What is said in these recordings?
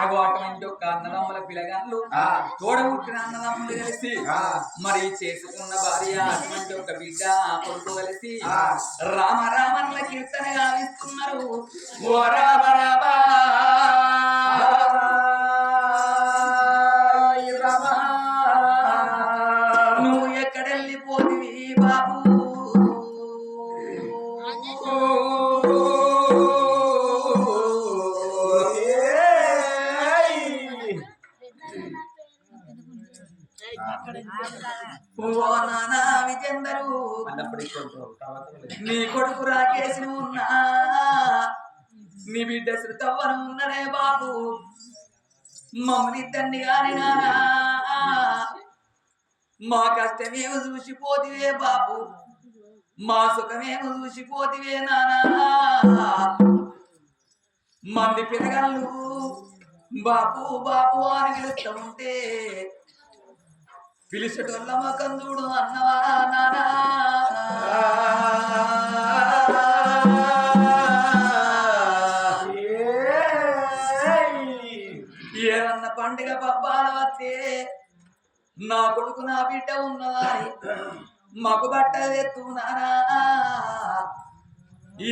అగో అటువంటి ఒక అన్నదమ్ముల పిల్లగాళ్ళు ఆ. తోడబుట్టిన అన్నదమ్ములు కలిసి ఆ. మరి చేసుకున్న భార్య అటువంటి ఒక బిడ్డ కొడుకు కలిసి ఆ. రామ రామన్న కీర్తన గావిస్తున్నారు రామ రామ నీ కొడుకు రాకేసి ఉన్నా నీ బిడ్డ శృతవ్వను ఉన్ననే బాబు. మమ్మల్ని తండ్రి గాని నానా. మా కష్టమేమో చూసిపోతివే బాబు. మా సుఖమేమో చూసిపోతివే నానా. మంది పిల్లగాళ్ళు బాపు బాపు అని పిలుస్తూ ఉంటే పిలిచేటోళ్ళ చూడు అన్నవా నానా. ఏమన్న పండుగ పబ్బాల వస్తే నా కొడుకు నా బిడ్డ ఉన్నదా? మగు బట్టలు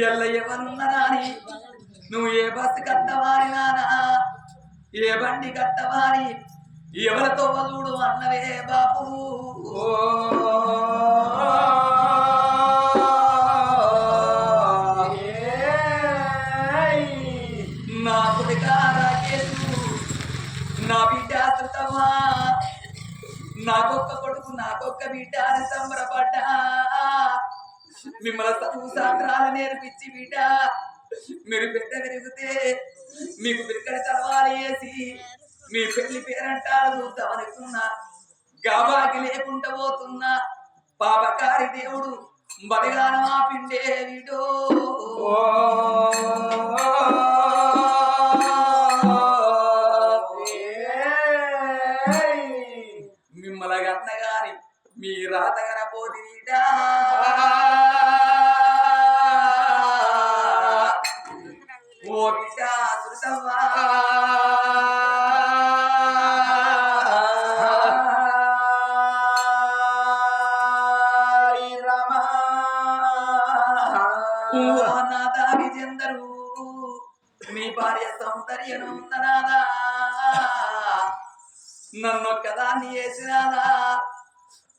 ఎల్ల ఎవరున్నారా అని? నువ్వు ఏ బస్సు కట్టవారి నానా? ఏ బండి కట్టవారి? ఎవరితో చూడు అన్నవే బాబు? నా కొడుక నా బిడ్డ శృతమా నాకొక్క కొడుకు నాకొక్క బిడ్డ అని సంబరపడ్డా. మిమ్మల్ని చదువు శాస్త్రాలు నేర్పించి బిడ్డ మీరు పెద్ద పెరిగితే మీకు బిరికడ చదవాలి వేసి మీ పెళ్ళి పేరంటారు చూద్దాం అనుకున్నా. గాబాకి లేకుండా పోతున్నా. పాపకారి దేవుడు బలిగాన పిండే వీడో. మిమ్మల్ని గన్న గాని మీ రాతగన వీడా. ఓ బిడ్డ నన్నొక్కదాన్ని వేసినాదా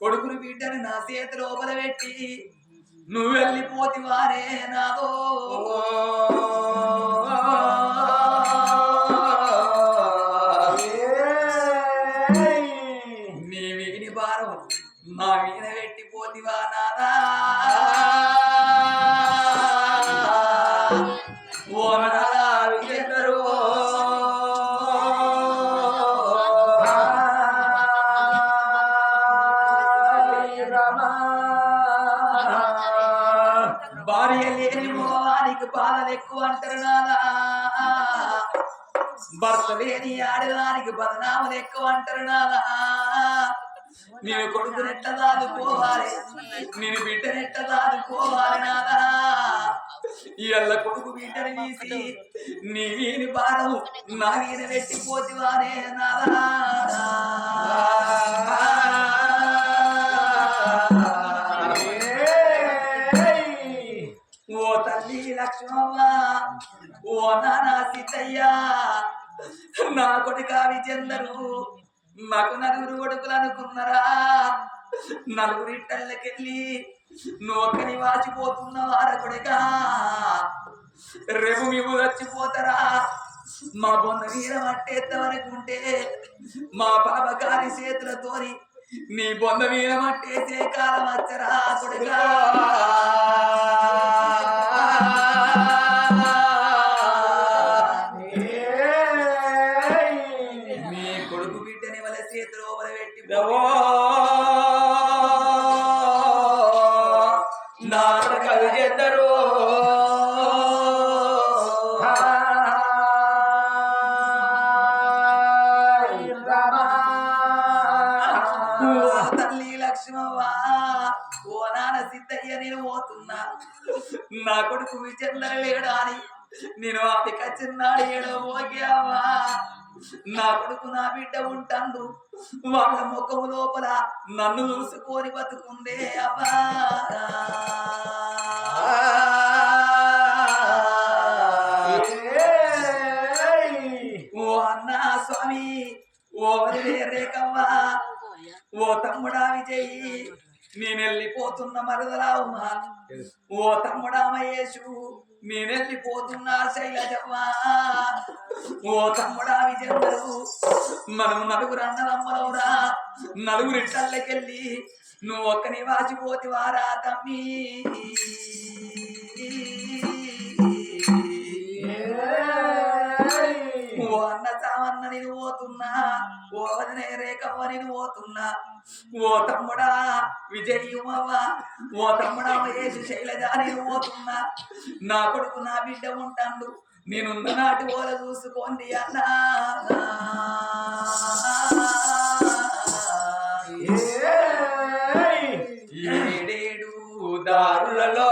కొడుకుని బిడ్డని నా చేతి లోపల పెట్టి నువ్వు వెళ్ళిపోతివానే నాదో. నీ వీని భారం నా మీద పెట్టిపోతివా నాదా? భార్య లేని మోహానికి బాధలు ఎక్కువ అంటారు నాదా భర్త లేని ఆడదానికి బదనాములు ఎక్కువ అంటారు నాదా నేను కొడుకునెట్ట దాదుకోవాలి. నేను బిడ్డనెట్ట దాదుకోవాలి నాదా ఎల్ల కొడుకు బిడ్డని తీసి నీ వీని భారం నా వీని పెట్టిపోతివానే నాదా లక్ష్మమ్మ ఓ నానా సీతయ్య నా కొడుక విజందరు నాకు నలుగురు కొడుకులు అనుకున్నారా? నలుగురి నువ్వు ఒక్కని వాచిపోతున్న వార కొడుక రేపు మేము చచ్చిపోతారా మా బొంద వీరం అట్టేద్దామనుకుంటే మా పాప గారి చేతులతోని నీ బొంద వీరం అట్టేసే కాలం వచ్చరా కొడుకా? నాటకాలు చేద్దరు ఓ తల్లి లక్ష్మవ్వ ఓ నాన్న సిద్ధయ్య నేను పోతున్నా. నా కొడుకు విచందర లేడా అని నేను అతి కచ్చిన్నాడు ఏడో పోగావా నా కొడుకు నా బిడ్డ ఉంటాడు. వాళ్ళ ముఖము లోపల నన్ను చూసుకొని బతుకుందే అబ్బా ఓ అన్నా స్వామి ఓ వదిలే రేకవ్వా ఓ తమ్ముడా విజయ్ నేను వెళ్ళిపోతున్న మరదలావుమా ఓ తమ్ముడా మహేషు నేను వెళ్ళిపోతున్నా శైలజవ్వా. ఓ తమ్ముడా విజయందరు మనం నలుగురు అన్నదమ్మలవురా. నలుగురి ఇళ్ళకెళ్ళి నువ్వు ఒక్కని వాచిపోతివారా తమ్మి. ఓ అన్న చావన్న నేను పోతున్నా ఓ వదినే రేఖమ్మ నేను పోతున్నా. ఓ తమ్ముడా విజయమ్మ ఓ తమ్ముడా మహేష్ శైలజ నేను పోతున్నా. నా కొడుకు నా బిడ్డ ఉంటాడు నేనున్న నాటి ఓల చూసుకోండి అన్నా. ఏడేడు దారులలో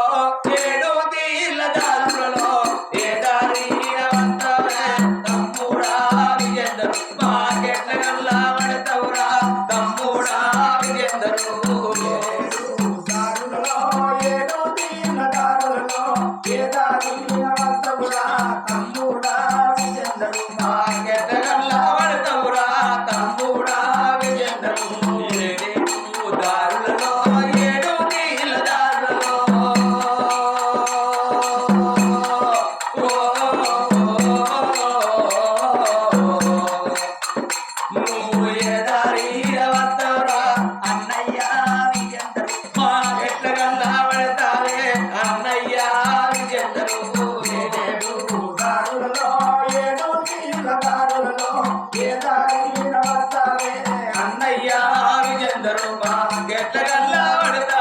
palabra.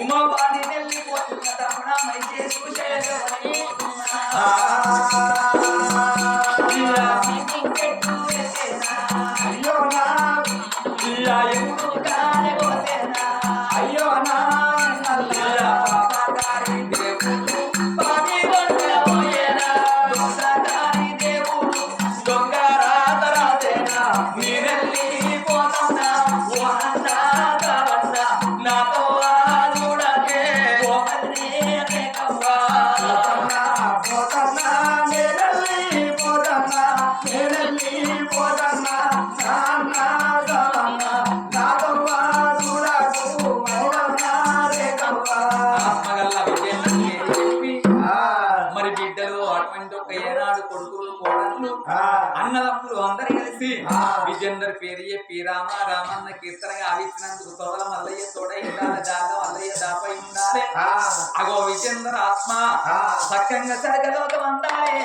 ఉమాబాని వెళ్ళిపోతున్న అయ్యో నా అయ్యో నా మరి బిడ్డలు అటువంటి ఒక ఏనాడు కొడుకులు ఆ అన్నదమ్ములు అందరు కలిసి ఆ. విజయందర్ పేరు చెప్పి రామ రామన్న కీర్తనగా ఆవిచ్చినందుకు తోడల మల్లయ్య తోడ ఉండాలి దాగా మల్లయ్య దాపై ఉండాలి అగో విజయందర్ ఆత్మ. సక్కంగా సరగలోకం అందాలే